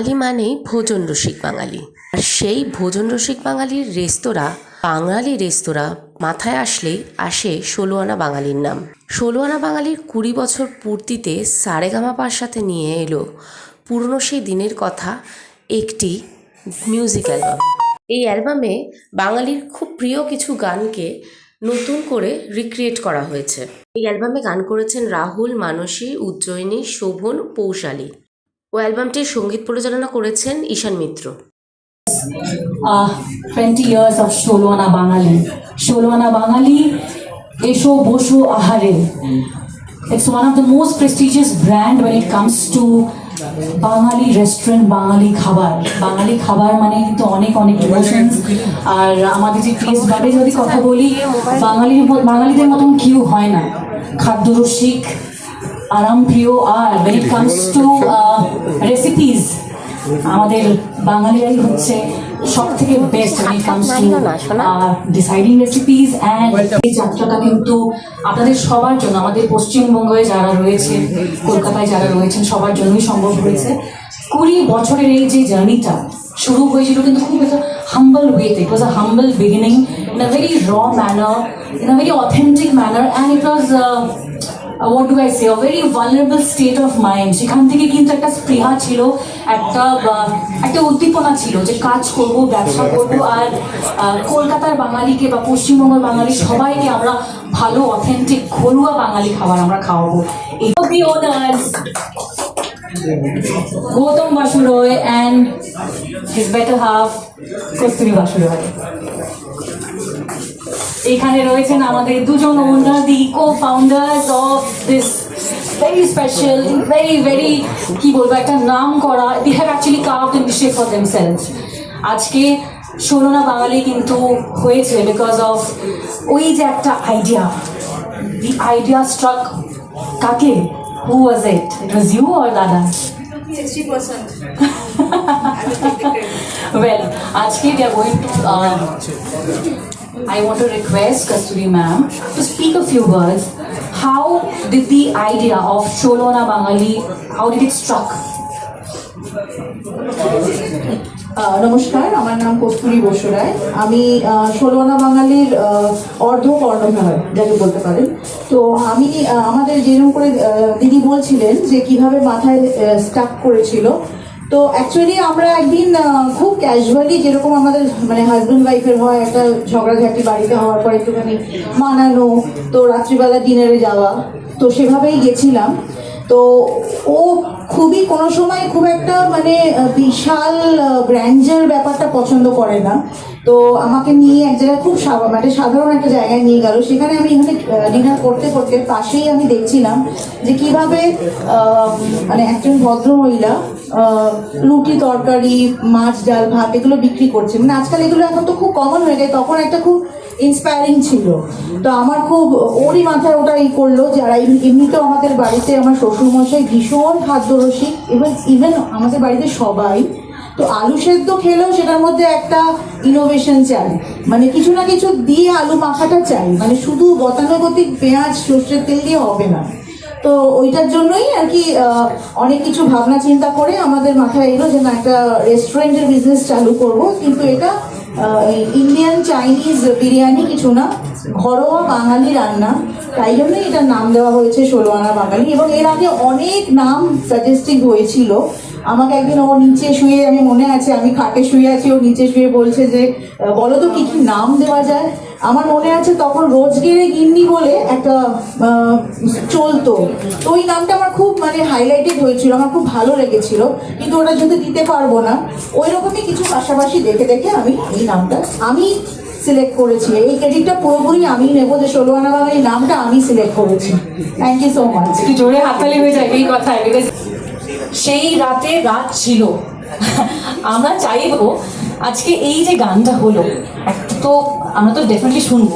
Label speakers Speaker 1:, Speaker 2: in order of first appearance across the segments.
Speaker 1: বাঙালি মানেই ভোজন রসিক বাঙালি। আর সেই ভোজন রসিক বাঙালির রেস্তোরাঁ, বাঙালি রেস্তোরাঁ মাথায় আসলেই আসে ষোলো আনা বাঙালির নাম। ষোলো আনা বাঙালির কুড়ি বছর পূর্তিতে সারেগামাপার সাথে নিয়ে এলো পুরনো সেই দিনের কথা একটি মিউজিক অ্যালবাম। এই অ্যালবামে বাঙালির খুব প্রিয় কিছু গানকে নতুন করে রিক্রিয়েট করা হয়েছে। এই অ্যালবামে গান করেছেন রাহুল, মানসী, উজ্জয়িনী, শোভন, পৌশালী। ও অ্যালবামটির সংগীত পরিচালনা করেছেন ঈশান মিত্র।
Speaker 2: uh, 20 years of ষোলোয়ানা বাঙালি ষোলোয়ানা বাঙালি এসো বসো আহারে। It's one of the most prestigious brand when it comes to Bengali restaurant Bengali খাবার বাঙালি খাবার মানে কিন্তু অনেক অনেক ইমোশনস আর আমাদের যে টেস্ট বাদে যদি কথা বলি বাঙালির বাঙালিদের মতন কেউ হয় না। খাদ্যরসিক আরামপ্রিয় আর when it comes to recipes আমাদের বাঙালিরাই হচ্ছে সব থেকে best when it comes to deciding recipes and এই যাত্রাটা কিন্তু আপনাদের সবার জন্য আমাদের পশ্চিমবঙ্গে যারা রয়েছে কলকাতায় যারা রয়েছেন সবার জন্যই সম্ভব হয়েছে। কুড়ি বছরের এই যে জার্নিটা শুরু হয়েছিল কিন্তু খুব একটা হাম্বল ওয়েতে it was a humble beginning in a very raw manner in a very authentic manner and it was what do I say a very vulnerable state of mind সেখান থেকে কিন্তু একটা স্পৃহা ছিল, একটা একটা উদ্দীপনা ছিল যে কাজ করব, ব্যবসা করব, আর কলকাতার বাঙালিকে বা পশ্চিমবঙ্গের বাঙালি সবাইকে আমরা ভালো অথেন্টিক ঘরোয়া বাঙালি খাবার আমরা খাওয়াবো। এই owners Roy and his better half Kasturi Basu Roy এখানে রয়েছেন আমাদের দুজন owner the co founders of this very special very very কি বলব একটা নাম করা they have actually carve in shape for themselves আজকে ষোলোনা বাঙালি কিন্তু হয়েছে বিকজ অফ ওই যে একটা আইডিয়া দি আইডিয়া স্ট্রাক কাকে who was it it was you or দাদা
Speaker 3: 60%.
Speaker 2: well, আজকে we are going to. Uh, I want to request Kasturi ma'am to speak a few words. How did the idea of Cholona Bangali, how did it struck?
Speaker 3: নমস্কার আমার নাম কস্তুরী বসুরায় আমি আহ, ষোলোনা বাঙালির অর্ধ কর্ণধার যাকে বলতে পারেন তো আমি আমাদের যেরকম করে দিদি বলছিলেন যে কীভাবে মাথায় স্টাক করেছিল তো অ্যাকচুয়ালি আমরা একদিন খুব ক্যাজুয়ালি যেরকম আমাদের মানে হাজব্যান্ড ওয়াইফের হয়, একটা ঝগড়াঝাটি বাড়িতে হওয়ার পর একটুখানি মানানো, তো রাত্রিবেলা ডিনারে যাওয়া, তো সেভাবেই গেছিলাম। তো ও খুবই কোনো সময় খুব একটা মানে বিশাল গ্র্যান্ডার ব্যাপারটা পছন্দ করে না। তো আমাকে নিয়ে এক জায়গায় খুব মানে সাধারণ একটা জায়গায় নিয়ে গেল। সেখানে আমি এখানে ডিনার করতে করতে পাশেই আমি দেখছিলাম যে কীভাবে মানে একজন ভদ্র মহিলা রুটি তরকারি, মাছ ডাল, ভাত এগুলো বিক্রি করছে। মানে আজকাল এগুলো এখন তো খুব কমন হয়ে যায়, তখন একটা খুব ইন্সপায়ারিং ছিল। তো আমার খুব, ওরই মাথায় ওটা ই করল, যারা এমনিতেও আমাদের বাড়িতে আমার শ্বশুরমশাই ভীষণ খাদ্যরসিক এবং ইভেন আমাদের বাড়িতে সবাই, তো আলু সেদ্ধ খেলেও সেটার মধ্যে একটা ইনোভেশন চাই। মানে কিছু না কিছু দিয়ে আলু মাখাটা চাই। মানে শুধু গতানুগতিক পেঁয়াজ, সর্ষের তেল দিয়ে হবে না। তো ওইটার জন্যই আর কি অনেক কিছু ভাবনা চিন্তা করে আমাদের মাথায় এলো যে না, একটা রেস্টুরেন্টের বিজনেস চালু করব। কিন্তু এটা ইন্ডিয়ান চাইনিজ বিরিয়ানি কিছু না, ঘরোয়া বাঙালি রান্না। তাই জন্যই এটার নাম দেওয়া হয়েছে ষোলো আনা বাঙালি। এবং এর আগে অনেক নাম সাজেস্টিং হয়েছিল। আমাকে একদিন ও নিচে শুয়ে আমি মনে আছে, আমি খাটে শুয়ে আছি, ও নিচে শুয়ে বলছে যে বলো তো কি কি নাম দেওয়া যায়? আমার মনে আছে তখন রোজগেরে গিন্নি বলে একটা চলতো। তো ওই নামটা আমার খুব মানে হাইলাইটেড হয়েছিল, আমার খুব ভালো লেগেছিল। কিন্তু ওটা যদি দিতে পারব না ওই রকমই কিছু পাশাপাশি দেখে দেখে আমি এই নামটা, আমি সিলেক্ট করেছি। এই ক্রেডিটটা পুরোপুরি আমি নেব যে ষোলো আনা বাবা এই নামটা আমি সিলেক্ট করেছি। থ্যাংক ইউ সো মাচ
Speaker 2: একটু জোরে হাততালি হয়ে যায় এই because সেই রাতে রাত ছিল। আমরা চাইব আজকে এই যে গানটা হলো তো আমরা তো ডেফিনেটলি শুনব।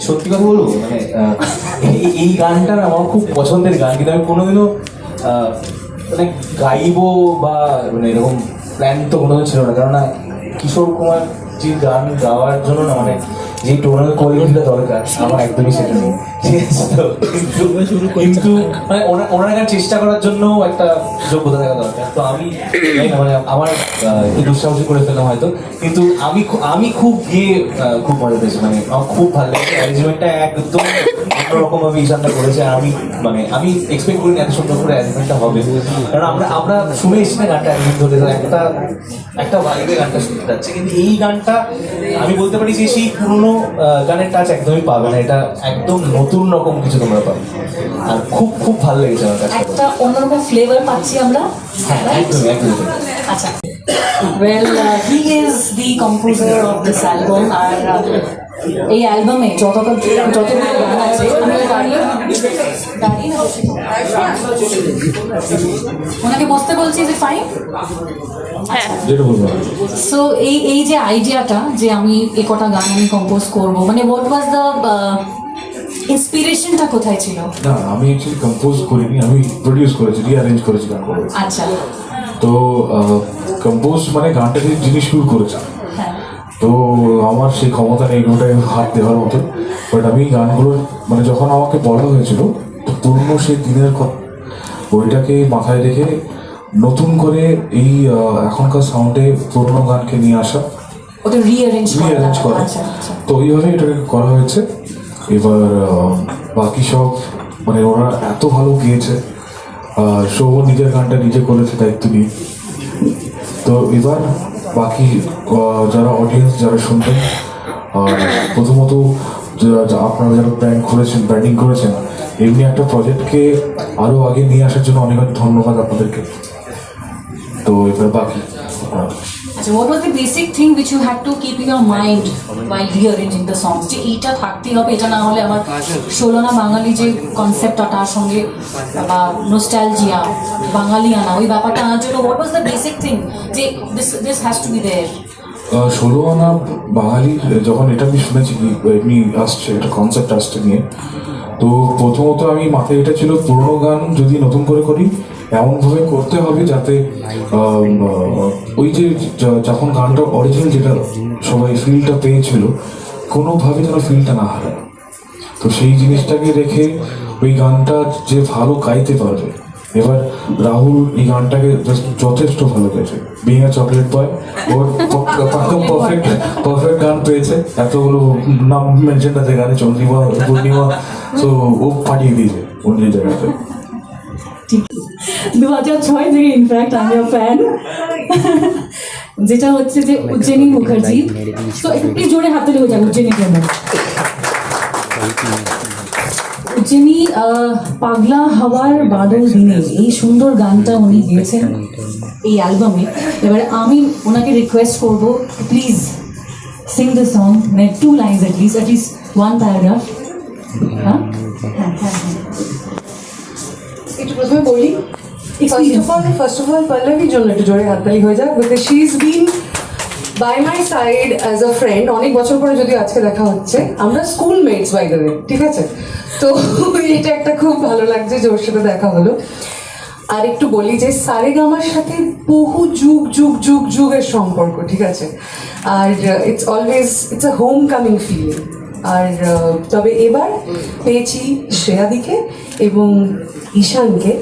Speaker 4: সত্যি- কথা বলব মানে এই- গানটা আমার খুব পছন্দের গান, কিন্তু আমি কোনোদিনও মানে গাইবো বা মানে এরকম প্ল্যান তো কোনোদিন ছিল না। কেননা কিশোর কুমার যে গান গাওয়ার জন্য না মানে যে টোনাল কোয়ালিটিটা দরকার, আমার একদমই সেটা নেই।
Speaker 5: কিন্তু মানে ওনার গান চেষ্টা করার জন্য একটা যোগ্যতা থাকা দরকার। তো আমি মানে আমার একটু দুঃসাহসী করে ফেললাম হয়তো। কিন্তু আমি আমি খুব গিয়ে খুব মজা পেয়েছি। মানে আমার খুব ভালো লেগেছে। অ্যারেঞ্জমেন্টটা একদম অন্যরকম ভাবে ঈশানটা করেছে। আর আমি মানে আমি এক্সপেক্ট করিনি এত সুন্দর করে অ্যারেঞ্জমেন্টটা হবে। কারণ আমরা আমরা শুনে এসেছি না গানটা একদিন ধরে। একটা একটা ভাইবে গানটা শুনতে যাচ্ছে। কিন্তু এই গানটা আমি বলতে পারি যে সেই পুরোনো গানের টাচ একদমই পাবে না। এটা একদম নতুন রকম কিছু তোমরা পাবে। আর খুব খুব ভালো লেগেছে আমার কাছে।
Speaker 2: একটা অন্যরকম ফ্লেভার পাচ্ছি আমরা।
Speaker 5: হ্যাঁ একদমই একদমই
Speaker 2: আচ্ছা। Well he is the composer of this album R uh, এই অ্যালবামে যতটা যতগুলো গান আছে আমি দাঁড়িয়ে দাঁড়িয়ে ওনাকে বসতে বলছি যে ফাইন সো এই এই যে আইডিয়াটা যে আমি এ কটা গান আমি কম্পোজ করব মানে হোয়াট ওয়াজ দ্য ইন্সপিরেশনটা কোথায় ছিল?
Speaker 6: না আমি অ্যাকচুয়ালি কম্পোজ করিনি আমি প্রডিউস করেছি রিঅ্যারেঞ্জ করেছি গানগুলো
Speaker 2: আচ্ছা।
Speaker 6: তো কম্পোজ মানে গানটাকে যিনি শুরু করেছে।
Speaker 2: হ্যাঁ।
Speaker 6: তো আমার সেই ক্ষমতা নেই ওটাই হাত দেওয়ার মতো। বাট আমি গানগুলো মানে যখন আমাকে বলা হয়েছিল তো পুরনো সেই দিনের ওইটাকে মাথায় রেখে নতুন করে এই এখনকার সাউন্ডে পুরনো গানকে নিয়ে আসা
Speaker 2: রিঅ্যারেঞ্জ
Speaker 6: রিঅ্যারেঞ্জ করা।
Speaker 2: আচ্ছা আচ্ছা।
Speaker 6: তো ওইভাবে এটাকে করা হয়েছে। এবার বাকি সব মানে ওরা এত ভালো গিয়েছে। সৌম নিজের গানটা নিজে করেছে দায়িত্ব নিয়ে। তো এবার বাকি যারা অডিয়েন্স যারা শুনবেন প্রথমত আপনারা যারা ব্র্যান্ড করেছেন ব্র্যান্ডিং করেছেন, এমনি একটা প্রজেক্টকে আরও আগে নিয়ে আসার জন্য অনেক অনেক ধন্যবাদ আপনাদেরকে। তো এবার বাকি
Speaker 2: আচ্ছা what was the basic thing which you had to keep in your mind while rearranging the songs? যে এইটা থাকতেই হবে এটা না হলে আমার ষোলোনা বাঙালি যে কনসেপ্টটা তার সঙ্গে বা নোস্টালজিয়া বাঙালি আনা ওই ব্যাপারটা আনার জন্য what was the basic thing যে this has to be there?
Speaker 6: আহ, ষোলো আনা বাঙালি যখন এটা আমি শুনেছি এমনি আসছে একটা কনসেপ্ট আসছে নিয়ে তো প্রথমত আমি মাথায় এটা ছিল পুরোনো গান যদি নতুন করে করি এমনভাবে করতে হবে যাতে ওই যে যখন গানটা অরিজিনাল যেটা সবাই ফিলটা পেয়েছিল, কোনোভাবে যেন ফিলটা না হারায়। তো সেই জিনিসটাকে রেখে ওই গানটা যে ভালো গাইতে পারবে, এবার রাহুল এই গানটাকে যথেষ্ট ভালো গেছে বিং চকলেট বয় ওর একদম পারফেক্ট পারফেক্ট গান পেয়েছে। এতগুলো নাম মেনশন আছে, গানে চন্দ্রিমা, পূর্ণিমা, তো ও পাঠিয়ে দিয়েছে। অন্য জায়গাতে।
Speaker 2: দু হাজার ছয় থেকে ইনফ্যাক্ট আমি ফ্যান যেটা হচ্ছে যে উজ্জয়িনী মুখার্জি। তো একটু জোরে হাতে লেগে যান উজ্জয়িনীর জন্য আহ, পাগলা হাওয়ার বাদল দিনে এই সুন্দর গানটা উনি গেয়েছেন এই অ্যালবামে। এবারে আমি ওনাকে রিকোয়েস্ট করব প্লিজ সিং দ্য সং মানে two lines at least at least one paragraph হ্যাঁ হ্যাঁ? হ্যাঁ হ্যাঁ।
Speaker 7: প্রথমে বলি ফার্স্ট অফ অল ফার্স্ট জন্য একটু জোরে হাততালি হয়ে যাক because she is been by my side as a friend অনেক বছর পরে যদি আজকে দেখা হচ্ছে। আমরা স্কুল মেটস বাই ওয়ে ঠিক আছে? তো এটা একটা খুব ভালো লাগছে যে ওর সাথে দেখা হলো। আর একটু বলি যে সারেগামার সাথে বহু যুগ যুগ যুগ, যুগের সম্পর্ক, ঠিক আছে? আর it's always it's a home coming feeling আর তবে এবার পেয়েছি শ্রেয়াদিকে এবং ঈশানকে।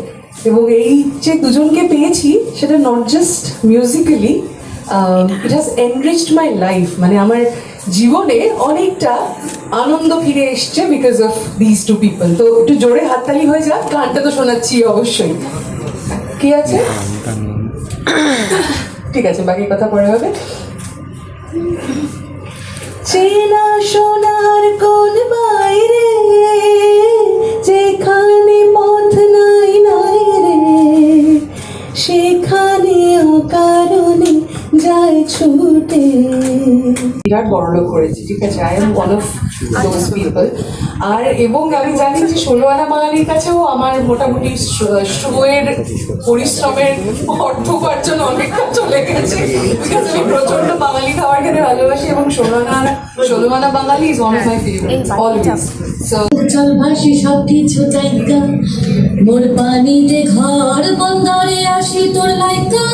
Speaker 7: এবং এই যে দুজনকে পেয়েছি সেটা not just musically it has enriched my life মানে আমার জীবনে অনেকটা আনন্দ ফিরে এসছে because of this two people তো একটু জোরে হাততালি হয়ে যাক গানটা তো শোনাচ্ছি অবশ্যই। কি আছে? ঠিক আছে বাকি কথা পরে হবে। চেনা সোনার কোন বাইরে ছুটে। বিরাট বড় লোক করেছি ঠিক আছে? I am one of those people আর এবং আমি জানি যে ষোলো বাঙালির কাছেও আমার মোটামুটি শোয়ের পরিশ্রমের অর্থ উপার্জন অনেকটা চলে গেছে। বিকজ আমি প্রচণ্ড বাঙালি খাবার খেতে ভালোবাসি এবং ষোলো আনা ষোলো Bangali is one of my favourite always so
Speaker 8: চল ভাসি সব কিছু চাইকা। মোর পানিতে ঘর বন্দরে আসি তোর লাইকা।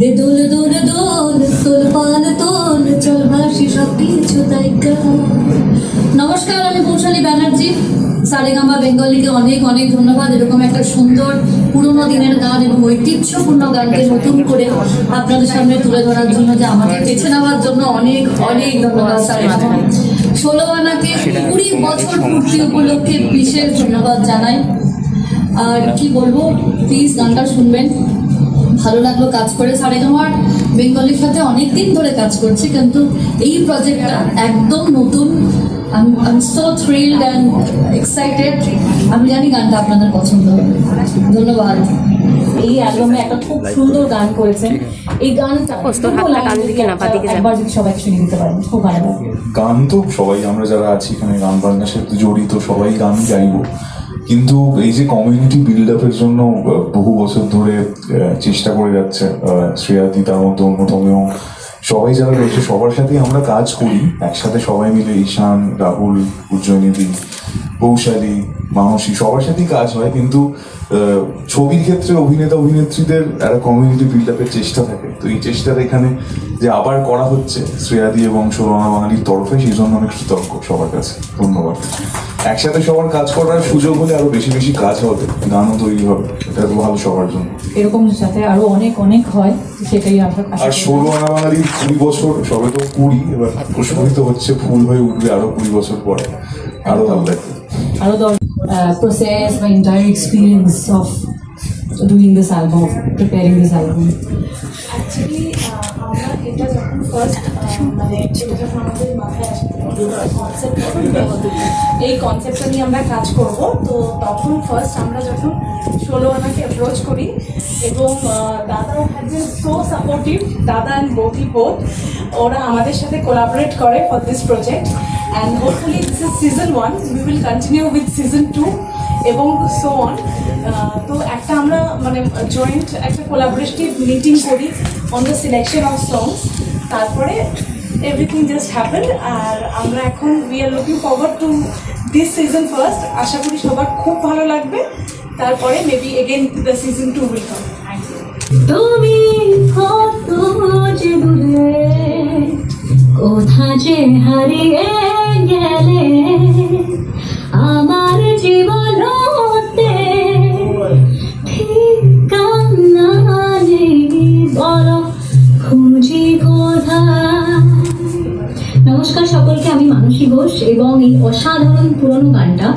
Speaker 8: দে দুল দুল দুল তোল পান তোল চল ভাসি সব
Speaker 9: দিয়েছ তাই নমস্কার আমি পৌশালী ব্যানার্জি। সারেগামা বেঙ্গলিকে অনেক অনেক ধন্যবাদ। এরকম একটা সুন্দর পুরোনো দিনের গান এবং ঐতিহ্যপূর্ণ গানকে নতুন করে আপনাদের সামনে তুলে ধরার জন্য যে আমাকে বেছে নেওয়ার জন্য অনেক অনেক ধন্যবাদ সারেগামা। ষোলো আনাকে কুড়ি বছর পূর্তি উপলক্ষে বিশেষ ধন্যবাদ জানাই। আর কি বলব প্লিজ গানটা শুনবেন। ভালো লাগল কাজ করে। সারেগামার বেঙ্গলির সাথে অনেক দিন ধরে কাজ করছি কিন্তু এই প্রজেক্টটা একদম নতুন। আমি জানি গানটা আপনাদের পছন্দ হবে। ধন্যবাদ।
Speaker 2: এই অ্যালবামে একটা খুব সুন্দর গান করেছেন। এই গানটা। একবার যদি সবাইকে শুনে দিতে পারেন খুব ভালো
Speaker 10: গান তো সবাই আমরা যারা আছি এখানে গান বাজনার সাথে জড়িত সবাই গান গাইবো। কিন্তু এই যে কমিউনিটি বিল্ড আপের জন্য বহু বছর ধরে চেষ্টা করে যাচ্ছে শ্রেয়াদি তার মধ্যে অন্যতম এবং সবাই যারা রয়েছে, সবার সাথেই আমরা কাজ করি। একসাথে সবাই মিলে ঈশান, রাহুল উজ্জয়নিধি কৌশালী মানসী, সবার সাথেই কাজ হয়। কিন্তু ছবির ক্ষেত্রে অভিনেতা, অভিনেত্রীদের একটা কমিউনিটি বিল্ড আপের চেষ্টা থাকে। তো এই চেষ্টাটা এখানে যে আবার করা হচ্ছে শ্রেয়াদি এবং সরোনা বাঙালির তরফে, সেই জন্য অনেক কৃতজ্ঞ সবার কাছে। ধন্যবাদ। একসাথে সবার কাজ করার সুযোগ হলে আরও বেশি বেশি কাজ হবে গানও তৈরি হবে এটা তো ভালো সবার জন্য।
Speaker 2: এরকম যাতে আরও অনেক অনেক হয় সেটাই আশা
Speaker 10: আর। ষোলো আনা বাঙালির কুড়ি বছর সবে তো কুড়ি এবার প্রস্ফুটিত হচ্ছে ফুল হয়ে উঠবে আরও কুড়ি বছর পরে। আরও ভালো লাগবে।
Speaker 2: আরও প্রসেস বা entire experience of doing this album preparing this album
Speaker 11: actually আমরা এটা যখন ফার্স্ট মানে যখন আমাদের মাথায় আসে কনসেপ্ট এই কনসেপ্টটা নিয়ে আমরা কাজ করব, তো তখন ফার্স্ট আমরা যখন ষোলো আনাকে অ্যাপ্রোচ করি, এবং দাদা হ্যাজ বিন সো সাপোর্টিভ দাদা অ্যান্ড বৌদি বোথ ওরা আমাদের সাথে কোলাবরেট করে for this project and hopefully this is season one we will continue with season two এবং সো অন তো একটা আমরা মানে জয়েন্ট একটা কোলাবোরেটিভ মিটিং করি on the selection of songs তারপরে এভরিথিং জাস্ট হ্যাপেন আর আমরা এখন we are looking forward to this season first আশা করি সবার খুব ভালো লাগবে। তারপরে maybe again the season two will come
Speaker 9: তুমি কত যে দূরে কোথা যে হারিয়ে গেলে, আমার জীবন নমস্কার সকলকে, আমি মানসী ঘোষ এবং এই অসাধারণ পুরনো গানটা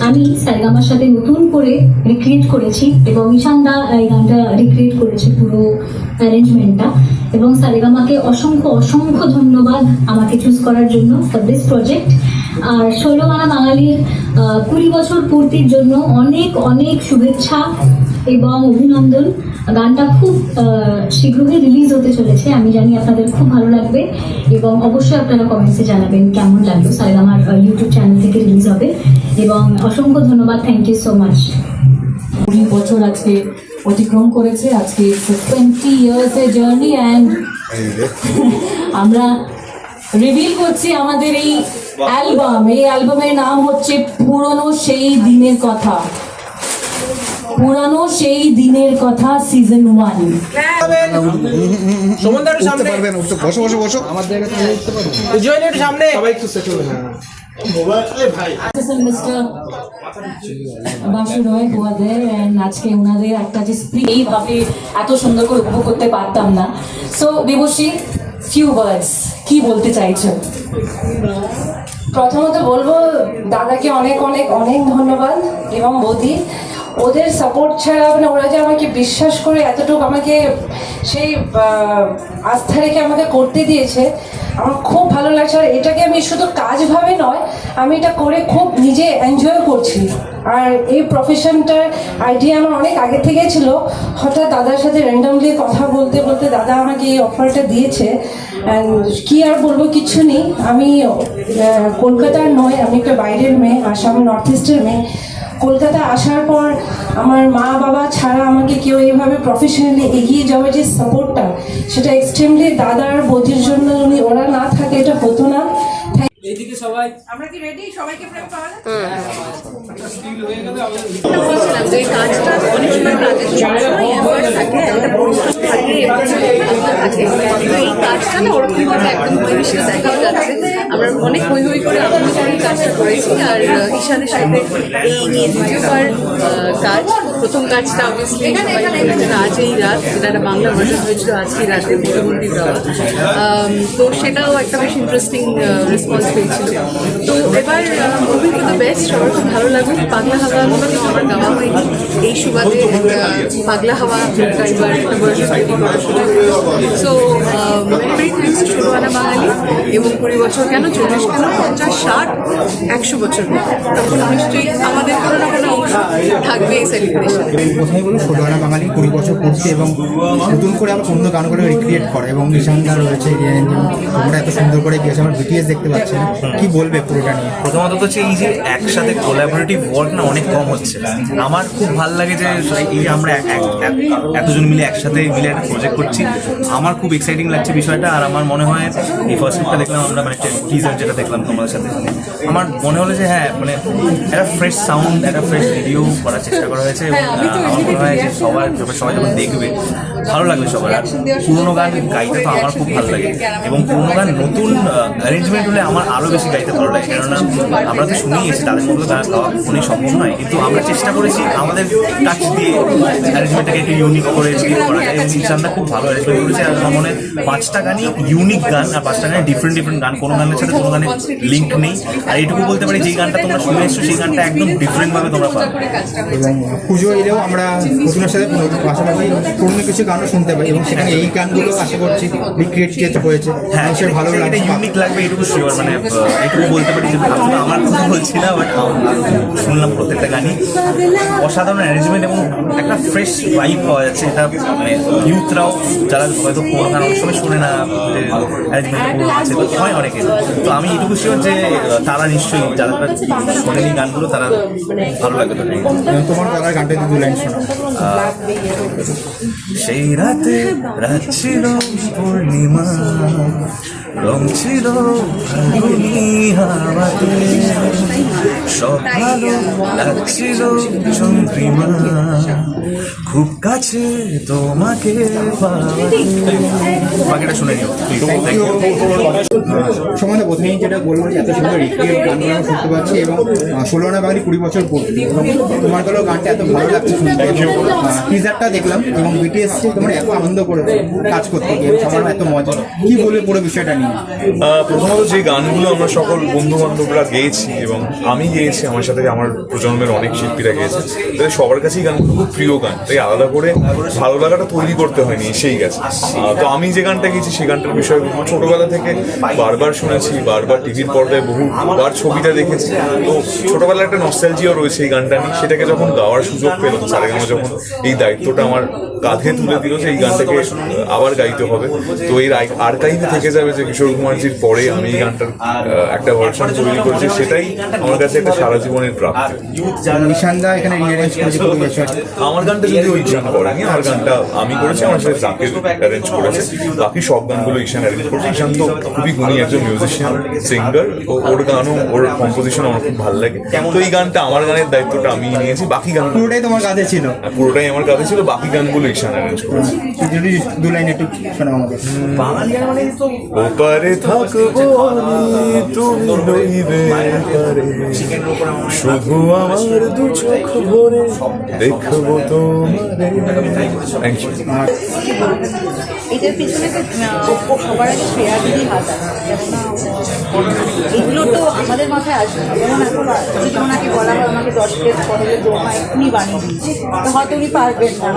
Speaker 9: আমি সাইগামার সাথে নতুন করে রিক্রিয়েট করেছি এবং ঈশানদা এই গানটা রিক্রিয়েট করেছে পুরো অ্যারেঞ্জমেন্টটা এবং সারেগামাকে অসংখ্য অসংখ্য ধন্যবাদ আমাকে চুজ করার জন্য ফর দিস প্রজেক্ট আর ষোলো বাঙালির কুড়ি বছর পূর্তির জন্য অনেক অনেক শুভেচ্ছা এবং অভিনন্দন। গানটা খুব আহ, শীঘ্রই রিলিজ হতে চলেছে। আমি জানি আপনাদের খুব ভালো লাগবে এবং অবশ্যই আপনারা কমেন্টসে জানাবেন কেমন লাগল। সাইল আমার ইউটিউব চ্যানেল থেকে রিলিজ হবে। এবং অসংখ্য ধন্যবাদ। থ্যাংক ইউ সো মাচ
Speaker 2: কুড়ি বছর আজকে অতিক্রম করেছে। আজকে twenty years a journey and আমরা রিভিল করছি আমাদের এই অ্যালবাম এই অ্যালবামের নাম হচ্ছে পুরনো সেই দিনের কথা। পুরানো সেই দিনের কথা সিজন ওয়ান
Speaker 12: সুমনদার সামনে। পারবেন একটু বসো বসো বসো। আমার জায়গা থেকে উঠতে পারবেন উজ্জয়িনী একটু সামনে। সবাই একটু সেটেল
Speaker 2: মিস্টার বাসু রয় গোয়াদের অ্যান্ড আজকে ওনাদের একটা যে স্প্রিট এইভাবে এত সুন্দর করে উপভোগ করতে পারতাম না। সো দেবশ্রী ফিউ ওয়ার্ডস কি বলতে চাইছো?
Speaker 13: প্রথমত বলব দাদাকে অনেক অনেক অনেক ধন্যবাদ এবং বৌদি। ওদের সাপোর্ট ছাড়া মানে ওরা যে আমাকে বিশ্বাস করে এতটুকু আমাকে সেই আস্থা রেখে আমাকে করতে দিয়েছে, আমার খুব ভালো লাগছে। আর এটাকে আমি শুধু কাজভাবে নয়, আমি এটা করে খুব নিজে এনজয় করছি। আর এই প্রফেশনটার আইডিয়া আমার অনেক আগে থেকে ছিল। হঠাৎ দাদার সাথে র্যান্ডামলি কথা বলতে বলতে দাদা আমাকে এই অফারটা দিয়েছে। কি আর বলব কিছু নেই। আমি কলকাতার নয়, আমি একটা বাইরের মেয়ে, আসাম নর্থ ইস্টের মেয়ে। কলকাতা আসার পর আমার মা বাবা ছাড়া আমাকে কেউ এইভাবে প্রফেশনালি এগিয়ে যাওয়ার যে সাপোর্টটা সেটা এক্সট্রিমলি দাদার বৌদির জন্য যদি ওরা না থাকে এটা হতো না।
Speaker 11: আমরা কি রেডি সবাইকে প্রেম পাওয়া
Speaker 7: যে কাজটা অনেক সময় কাজের সবসময় এফোর্ট থাকে একটা পরিশ্রম থাকে থাকে এই কাজটা না ওরকমভাবে একদম পরিবেশে দেখাও যাচ্ছে। আমরা অনেক হই হই করে আনন্দ করে কাজটা করেছি, আর ঈশানের সাথে এই নিয়ে দ্বিতীয়বার কাজ, প্রথম কাজটা অবভিয়াসলি আজ এই রাত যেটা একটা বাংলা ভার্সন হয়েছিল আজকে রাতে মুখ্যমন্ত্রী দেওয়া। তো সেটাও একটা বেশ ইন্টারেস্টিং রেসপন্স পেয়েছিল। তো এবার মুভি টু বেস্ট সবার খুব ভালো লাগুক। পাগলা হাওয়া কোনো আমার গাওয়া হয়নি। এই সুবাদে পাগলা হাওয়া এবার একটা ভার্সন তৈরি করার সুযোগ সো ভেরি থ্যাংকস বাঙালি এবং কুড়ি বছর কেন চল্লিশ কেন পঞ্চাশ ষাট একশো বছর। তখন নিশ্চয়ই আমাদের কোনো না কোনো অংশ থাকবে এই সেলিব্রেশনে
Speaker 14: কোথায় বলুন ষোলোয়ানা বাঙালি কুড়ি বছর পড়ছে এবং নতুন করে আবার অন্য গানগুলো রিক্রিয়েট করে এবং ঈশানদা রয়েছে তোমরা এত সুন্দর করে গিয়েছে আমার বিটিএস দেখতে পাচ্ছেন কি বলবে পুরোটা নিয়ে?
Speaker 5: প্রথমত তো হচ্ছে এই যে একসাথে কোলাবোরেটিভ ওয়ার্ক না অনেক কম হচ্ছে। আমার খুব ভালো লাগে যে এই আমরা এক- এক- এক- এতজন মিলে একসাথে মিলে একটা প্রজেক্ট করছি। আমার খুব এক্সাইটিং লাগছে বিষয়টা আর আমার মনে হয় এই ফার্স্ট দেখলাম আমরা মানে টিজার যেটা দেখলাম তোমাদের সাথে আমার মনে হলো যে হ্যাঁ মানে একটা ফ্রেশ সাউন্ড একটা ফ্রেশ ভিডিও করার চেষ্টা করা হয়েছে এবং আমার মনে হয় যে সবার যখন সবাই যখন দেখবে ভালো লাগবে সবার। আর পুরোনো গান গাইতে তো আমার খুব ভালো লাগে। এবং পুরোনো গান নতুন অ্যারেঞ্জমেন্ট হলে আমার আরও বেশি গাইতে ভালো লাগে। কেননা আমরা তো শুনেই এসেছি তাদের মধ্যে গান গাওয়া কোনো সম্ভব নয়। কিন্তু আমরা চেষ্টা করেছি আমাদের টাচ দিয়ে অ্যারেঞ্জমেন্টটাকে একটু ইউনিক করে করা যায় এবং খুব ভালো অ্যারেঞ্জমেন্ট করেছে। আর আমার মনে হয় পাঁচটা গানই ইউনিক গান আর পাঁচটা গানে ডিফারেন্ট ডিফারেন্ট গান কোনো গানের সাথে কোনো গানের লিঙ্ক নেই। আর এইটুকু বলতে পারি যেই গানটা তোমরা শুনে এসছো সেই গানটা একদম ডিফারেন্টভাবে তোমরা পাবে।
Speaker 14: এবং পুজো এলেও আমরা নতুনের সাথে পাশাপাশি পুরনো কিছু গানও শুনতে পারি এবং সেখানে এই গানগুলো আশা করছি রিক্রিয়েট যেতে হয়েছে।
Speaker 5: হ্যাঁ
Speaker 14: মানুষের ভালো লাগবে
Speaker 5: ইউনিক লাগবে এটুকু শিওর মানে এটুকু বলতে পারি যে আমার কথা বলছি না বাট শুনলাম প্রত্যেকটা গানই। অসাধারণ অ্যারেঞ্জমেন্ট এবং একটা ফ্রেশ ভাইব পাওয়া যাচ্ছে এটা মানে ইউথরাও যারা হয়তো পুরোনো গান অনেক সময় শোনে না অ্যারেঞ্জমেন্ট আছে হয় অনেকে তো আমি এটুকু শিওর যে তারা নিশ্চয়ই যারা শোনেনি গানগুলো তারা ভালো
Speaker 14: এবং তোমার গলার গানটা দু লাইন শোনা
Speaker 5: সেই রাতে রাত ছিল পূর্ণিমা রং ছিল হাওয়াতে। সব ভালো লাগছিল চন্দ্রিমা। খুব কাছে তোমাকে বাকিটা শুনে নিও
Speaker 14: সময় প্রথমেই যেটা বলব যে এত সুন্দর রিক্রিয়েট গানগুলো আমরা শুনতে পাচ্ছি এবং ষোলোনা বাঙালি কুড়ি বছর এবং তোমার গেলেও গানটা এত ভালো লাগছে শুনতে। এবং টিজারটা দেখলাম এবং বিটিএস তোমার এত আনন্দ করেছে কাজ করতে গিয়ে আমার এত মজা। কি বলবে পুরো বিষয়টা নিয়ে?
Speaker 10: আহ, প্রথমত যে গানগুলো আমরা সকল বন্ধু বান্ধবরা গেয়েছি এবং আমি গেয়েছি আমার সাথে আমার প্রজন্মের অনেক শিল্পীরা গেয়েছে তাদের সবার কাছেই গানগুলো খুব প্রিয় গান। তাই আলাদা করে ভালো লাগাটা তৈরি করতে হয়নি এসেই গেছে। তো আমি যে গানটা গেয়েছি সেই গানটার বিষয়ে ছোটবেলা থেকে বারবার শুনেছি বারবার টিভির পর্দায় বহুবার ছবিটা দেখেছি। তো ছোটবেলায় একটা নস্টালজিও রয়েছে এই গানটা নিয়ে। সেটাকে যখন গাওয়ার সুযোগ পেলাম সারেগামা যখন এই দায়িত্বটা আমার কাঁধে তুলে দিল যে এই গানটাকে আবার গাইতে হবে। তো এর আর্কাইভে থেকে যাবে যে কিশোর কুমারজির পরে আমি এই গানটার একটা ভার্সন তৈরি করেছি। সেটাই আমার কাছে একটা সারা জীবনের প্রাপ্তি। আমার গানটা যদি ওই ঈশান করেনি আমার গানটা আমি করেছি আমার সাথে জাকির অ্যারেঞ্জ করেছে। বাকি সব গানগুলো ঈশান অ্যারেঞ্জ করেছে। ঈশান তো খুবই গুণী একজন মিউজিশিয়ান সিঙ্গার ওর গানও ওর কম্পোজিশন আমার খুব ভালো লাগে। তো এই গানটা আমার গানের দায়িত্বটা আমি নিয়েছি বাকি গান
Speaker 14: পুরোটাই তোমার কাছে ছিল?
Speaker 10: পুরোটাই আমার কাছে ছিল বাকি গানগুলো ঈশান অ্যারেঞ্জ করেছে।
Speaker 14: যদি দু লাইন একটু শোনাও আমাকে।
Speaker 10: ওপারে থাকব আমি তুমি এপারে। শুধু আমার দু চোখ ভরে দেখব ইউ
Speaker 3: এটার পিছনে তো সবার আগে শ্রেয়া দিদি হাত এগুলো তো আমাদের মাথায় আসবে যেমন এখন যদি ওনাকে বলা হয় আমাকে দশ প্লেট পটলের দোমা এক্ষুনি বানিয়ে হয়তো উনি পারবেন না।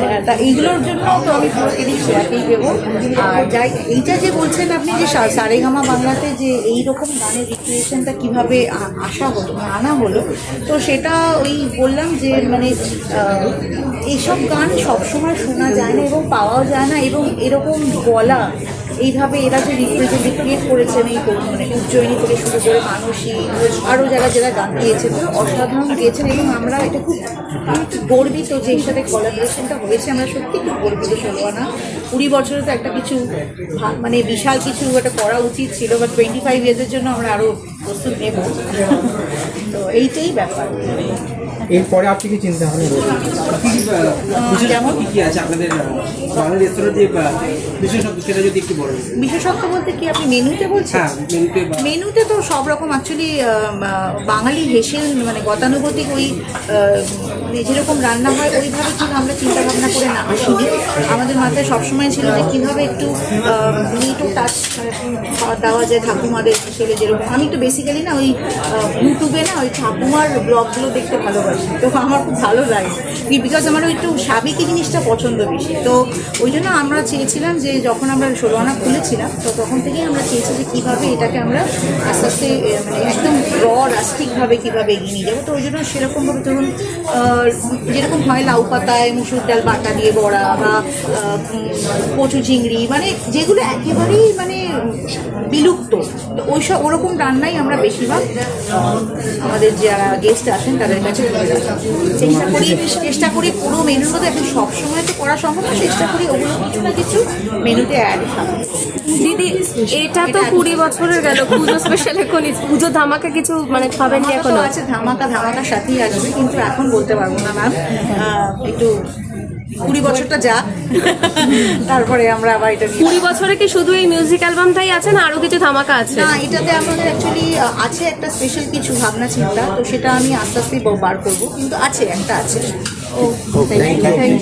Speaker 3: হ্যাঁ, তা এইগুলোর জন্য তো আমি পুরো শ্রেয়াকেই দেবো। আর যাই এইটা যে বলছেন আপনি যে সারেগামা বাংলাতে যে এই রকম গানের রিক্রিয়েশনটা কীভাবে আসা হলো মানে আনা হলো তো সেটা ওই বললাম যে মানে এইসব গান সবসময় শোনা যায় না এবং পাওয়াও যায় না এবং এরকম বলা, এইভাবে এরা যে রিপ্রেজেন্ট রিক্রিয়েট করেছেন এই মানে উজ্জয়িনী থেকে শুরু করে মানসী আরও যারা যারা গান দিয়েছেন তারা অসাধারণ দিয়েছেন এবং আমরা এটা খুব গর্বিত যে এর সাথে কোলাবোরেশনটা হয়েছে। আমরা সত্যি খুব গর্বিত ষোলোয়ানা কুড়ি বছরে তো একটা কিছু মানে বিশাল কিছু একটা করা উচিত ছিল বা টোয়েন্টি ফাইভ ইয়ার্সের জন্য আমরা আরও প্রস্তুত নেব। তো এইটাই ব্যাপার।
Speaker 14: এরপরে আর কি কি চিন্তা ভাবনা
Speaker 3: যেমন
Speaker 12: কি আছে আপনাদের বাংলা রেস্তোরাঁ যে বিশেষত্ব সেটা যদি একটু বলেন।
Speaker 3: বিশেষত্ব বলতে কি আপনি মেনুতে বলছেন?
Speaker 12: হ্যাঁ মেনুতে
Speaker 3: মেনুতে তো সব রকম অ্যাকচুয়ালি বাঙালি হেসেল মানে গতানুগতিক ওই মানে যেরকম রান্না হয় ওইভাবে কিন্তু আমরা চিন্তা ভাবনা করে না আসিনি। আমাদের মাথায় সবসময় ছিল যে কীভাবে একটু নিটও টাচ দেওয়া যায় ঠাকুমাদের ছেলে যেরকম। আমি তো বেসিক্যালি না ওই ইউটিউবে না ওই ঠাকুমার ব্লগগুলো দেখতে ভালোবাসি। তো আমার খুব ভালো লাগে। বিকজ আমার একটু সাবেকি জিনিসটা পছন্দ বেশি। তো ওই জন্য আমরা চেয়েছিলাম যে যখন আমরা ষোলো আনা খুলেছিলাম, তো তখন থেকেই আমরা চেয়েছি যে কীভাবে এটাকে আমরা আস্তে আস্তে মানে একদম র রাস্টিকভাবে কীভাবে এগিয়ে নিয়ে যাব। তো ওই জন্য সেরকমভাবে ধরুন যেরকম হয় লাউ পাতায় মুসুর ডাল, বাটা দিয়ে বড়া বা কচু চিংড়ি মানে যেগুলো একেবারেই মানে বিলুপ্ত। তো ওই সব ওরকম রান্নাই আমরা বেশিরভাগ আমাদের যারা গেস্ট আসেন, তাদের কাছে। চেষ্টা করি। চেষ্টা করি পুরো মেনুর মধ্যে এখন সবসময় তো করা সম্ভব না চেষ্টা করি ওগুলো কিছু না কিছু মেনুতে অ্যাড
Speaker 11: দিদি এটা তো কুড়ি বছরের গেল পুজো স্পেশাল এখন পুজো ধামাকা কিছু মানে খাবেন
Speaker 3: ধামাকা এখনও? আছে ধামাকা ধামাকার সাথেই আসবে কিন্তু এখন বলতে পারব না ম্যাম একটু কুড়ি বছরটা যা। তারপরে আমরা আবার এটা
Speaker 11: কুড়ি বছরে কি শুধু এই মিউজিক অ্যালবামটাই আছে না আরও কিছু ধামাকা আছে?
Speaker 3: না এটাতে আমাদের অ্যাকচুয়ালি আছে একটা স্পেশাল কিছু ভাবনা চিন্তা তো সেটা আমি আস্তে আস্তে বার করব। কিন্তু আছে একটা আছে। ও থ্যাংক ইউ